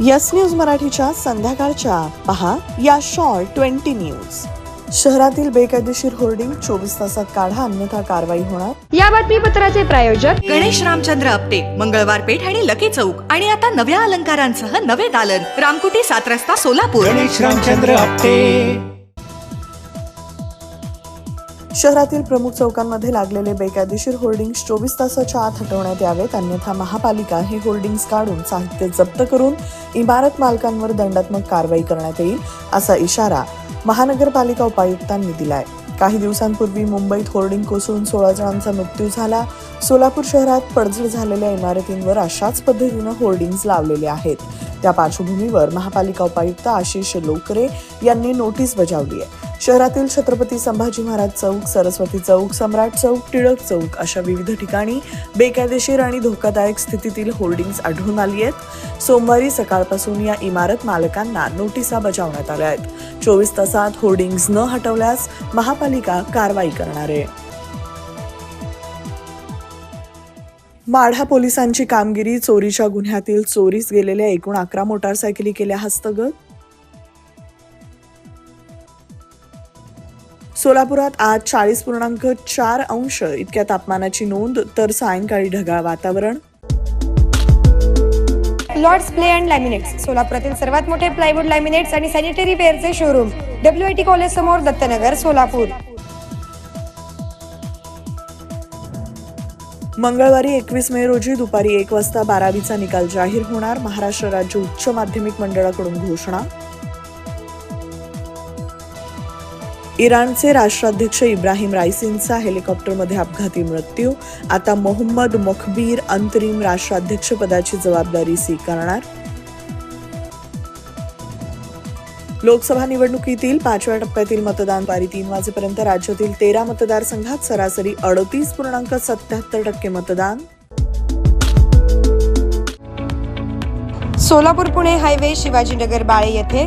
Yes news मराठीच्या संध्याकाळच्या. पहा या शॉर्ट ट्वेंटी न्यूज. शहरातील बेकायदेशीर होर्डिंग चोवीस तासात काढा अन्यथा कारवाई होणार. या बातमीपत्राचे प्रायोजक गणेश रामचंद्र आपटे मंगळवार पेठ आणि लकी चौक. आणि आता नव्या अलंकारांसह नवे दालन. रामकुटी सात रस्ता सोलापूर. गणेश रामचंद्र आपटे. शहरातील प्रमुख चौकांमध्ये लागलेले बेकायदेशीर होर्डिंग्स चोवीस तासाच्या आत हटवण्यात यावेत. अन्यथा महापालिका हे होर्डिंग्स काढून साहित्य जप्त करून इमारत मालकांवर दंडात्मक कारवाई करण्यात येईल असा इशारा महानगरपालिका उपायुक्तांनी दिलाय. काही दिवसांपूर्वी मुंबईत होर्डिंग कोसळून सोळा जणांचा मृत्यू झाला. सोलापूर शहरात पडझड झालेल्या इमारतींवर अशाच पद्धतीनं होर्डिंग्ज लावलेले आहेत. त्या पार्श्वभूमीवर महापालिका उपायुक्त आशिष लोकरे यांनी नोटीस बजावली आहे. शहरातील छत्रपती संभाजी महाराज चौक सरस्वती चौक सम्राट चौक टिळक चौक अशा विविध ठिकाणी बेकायदेशीर आणि धोकादायक स्थितीतील होर्डिंग्ज आढळून आली आहेत. सोमवारी सकाळपासून या इमारत मालकांना नोटिसा बजावण्यात आल्या आहेत. चोवीस तासात होर्डिंग्ज न हटवल्यास महापालिका कारवाई करणार आहे. माढा पोलिसांची कामगिरी चोरीच्या गुन्ह्यातील चोरीस गेलेल्या एकूण अकरा मोटारसायकली केल्या हस्तगत? सोलापुरात आज चाळीस पूर्णांक चार अंश इतक्या तापमानाची नोंद तर सायंकाळी ढगाळ वातावरण. लॉर्ड्स प्ले अँड लॅमिनेट्स सोलापुरातील सर्वात मोठे प्लायवूड लॅमिनेट्स आणि sanitary वेअरचे showroom W I T college समोर दत्तनगर सोलापूर. मंगळवारी एकवीस मे रोजी दुपारी एक वाजता बारावीचा निकाल जाहीर होणार. महाराष्ट्र राज्य उच्च माध्यमिक मंडळाकडून घोषणा. इराणचे राष्ट्राध्यक्ष इब्राहिम रायसिनचा हेलिकॉप्टरमध्ये अपघाती मृत्यू. आता मोहम्मद मखबीर अंतरिम राष्ट्राध्यक्षपदाची जबाबदारी स्वीकारणार. लोकसभा निवडणुकीतील पाचव्या टप्प्यातील मतदान पारी तीन वाजेपर्यंत राज्यातील तेरा मतदारसंघात सरासरी अडतीस पूर्णांक सत्याहत्तर टक्के मतदान. सोलापूर पुणे हायवे शिवाजीनगर बाळे येथे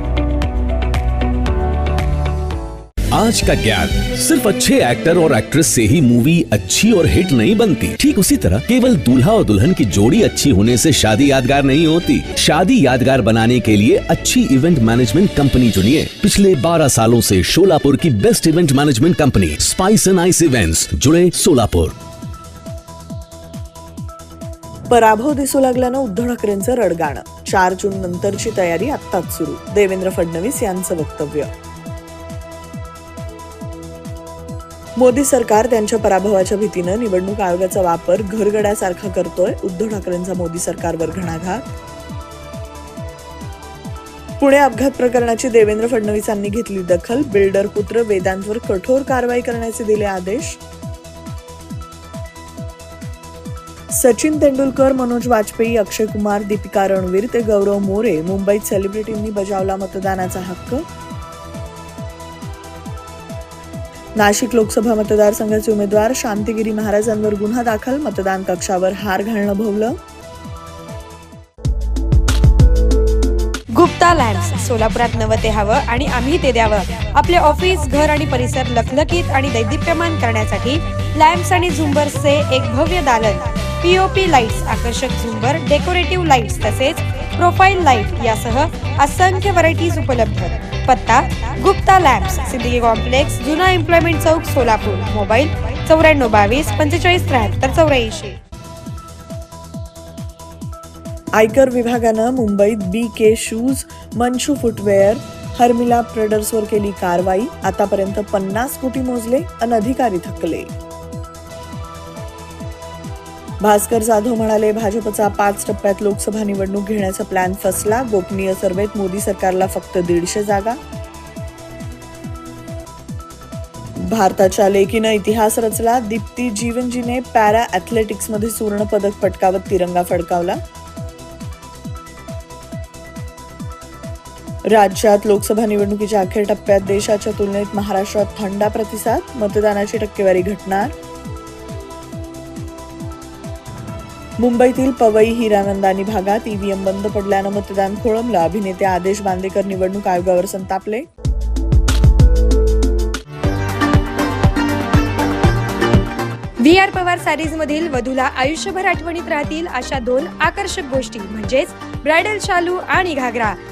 आज का ज्ञान सिर्फ़ अच्छे एक्टर और एक्ट्रेस से ही मूवी अच्छी और हिट नहीं बनती। ठीक उसी तरह केवल दूल्हा और दुल्हन की जोड़ी अच्छी होने से शादी यादगार नहीं होती। शादी यादगार बनाने के लिए अच्छी इवेंट मैनेजमेंट कंपनी चुनिए। पिछले 12 सालों से शोलापुर की best event management company spice and ice events जुड़े सोलापुर पराभव दिसू लागल्यानं उद्धव ठाकरेंचं रडगाणं. चार जून नंतरची तयारी आत्ताच सुरू. देवेंद्र फडणवीस यांचं वक्तव्य. मोदी सरकार त्यांच्या पराभवाच्या भीतीनं निवडणूक आयोगाचा वापर घरगड्यासारखा करतोय उद्धव ठाकरेंचा मोदी सरकारवर घणाघात. पुणे अपघात प्रकरणाची देवेंद्र फडणवीसांनी घेतली दखल बिल्डर पुत्र वेदांतवर कठोर कारवाई करण्याचे दिले आदेश. सचिन तेंडुलकर मनोज वाजपेयी अक्षय कुमार दीपिका रणवीर ते गौरव मोरे मुंबईत सेलिब्रिटींनी बजावला मतदानाचा हक्क. नाशिक लोकसभा मतदारसंघाचे उमेदवार शांतिगिरी महाराजांवर गुन्हा दाखल मतदान कक्षावर हार घालणं भोवलं. गुप्ता लॅम्प्स सोलापुरात नवं ते हवं आणि आम्ही ते द्यावं. आपले ऑफिस घर आणि परिसर लखलखीत आणि दैदिप्यमान करण्यासाठी लॅम्प्स आणि झुंबर्सचे एक भव्य दालन. पीओपी लाईट्स आकर्षक झुंबर डेकोरेटिव्ह लाईट्स तसेच प्रोफाईल लाइट यासह असंख्य व्हरायटीज उपलब्ध. पत्ता गुप्ता लॅब्स सिद्दीकी कॉम्प्लेक्स जुना एम्प्लॉयमेंट चौक सोलापूर. मोबाईल चौऱ्याण्णव बावीस पंचेचाळीस त्र्याहत्तर चौऱ्याऐंशी. आयकर विभागानं मुंबईत बी के शूज मनशू फुटवेअर हर्मिला ट्रेडर्सवर केली कारवाई. आतापर्यंत पन्नास कोटी मोजले अनधिकारी थकले. भास्कर जाधव म्हणाले भाजपचा पाच टप्प्यात लोकसभा निवडणूक घेण्याचा प्लॅन फसला. गोपनीय सर्वेत मोदी सरकारला फक्त दीडशे जागा. भारताच्या लेकीनं इतिहास रचला. दीप्ती जीवनजीने पॅरा ॲथलेटिक्समध्ये सुवर्ण पदक पटकावत तिरंगा फडकावला. राज्यात लोकसभा निवडणुकीच्या अखेर टप्प्यात देशाच्या तुलनेत महाराष्ट्रात थंडा प्रतिसाद. मतदानाची टक्केवारी घटणार. मुंबईतील पवई हिरानंदानी भागात ईव्हीएम बंद पडल्यानं मतदान खोळंबलं. अभिनेते आदेश बांदेकर निवडणूक आयोगावर संतापले. व्ही आर पवार सारीज मधील वधूला आयुष्यभर आठवणीत राहतील अशा दोन आकर्षक गोष्टी. म्हणजेच ब्रायडल शालू आणि घागरा.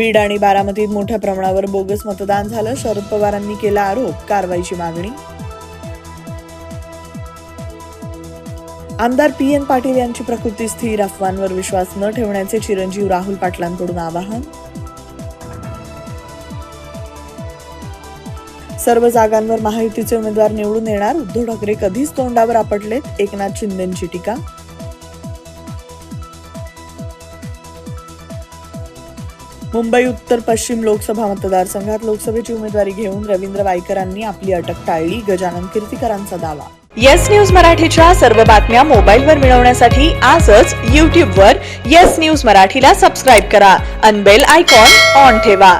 बीड आणि बारामतीत मोठ्या प्रमाणावर बोगस मतदान झालं. शरद पवारांनी केला आरोप. कारवाईची मागणी. आमदार पी एन पाटील यांची प्रकृती स्थिर अफवांवर विश्वास न ठेवण्याचे चिरंजीव राहुल पाटलांकडून आवाहन. सर्व जागांवर महायुतीचे उमेदवार निवडून येणार. उद्धव ठाकरे कधीच तोंडावर आपटलेत. एकनाथ शिंदेची टीका. मुंबई उत्तर पश्चिम लोकसभा मतदारसंघात लोकसभेची उमेदवारी घेऊन रवींद्र वायकरांनी आपली अटक टाळली. गजानन कीर्तीकरांचा दावा. येस न्यूज मराठीच्या सर्व बातम्या मोबाईलवर मिळवण्यासाठी आजच यूट्यूबवर येस न्यूज मराठीला सबस्क्राईब करा. अनबेल आयकॉन ऑन ठेवा.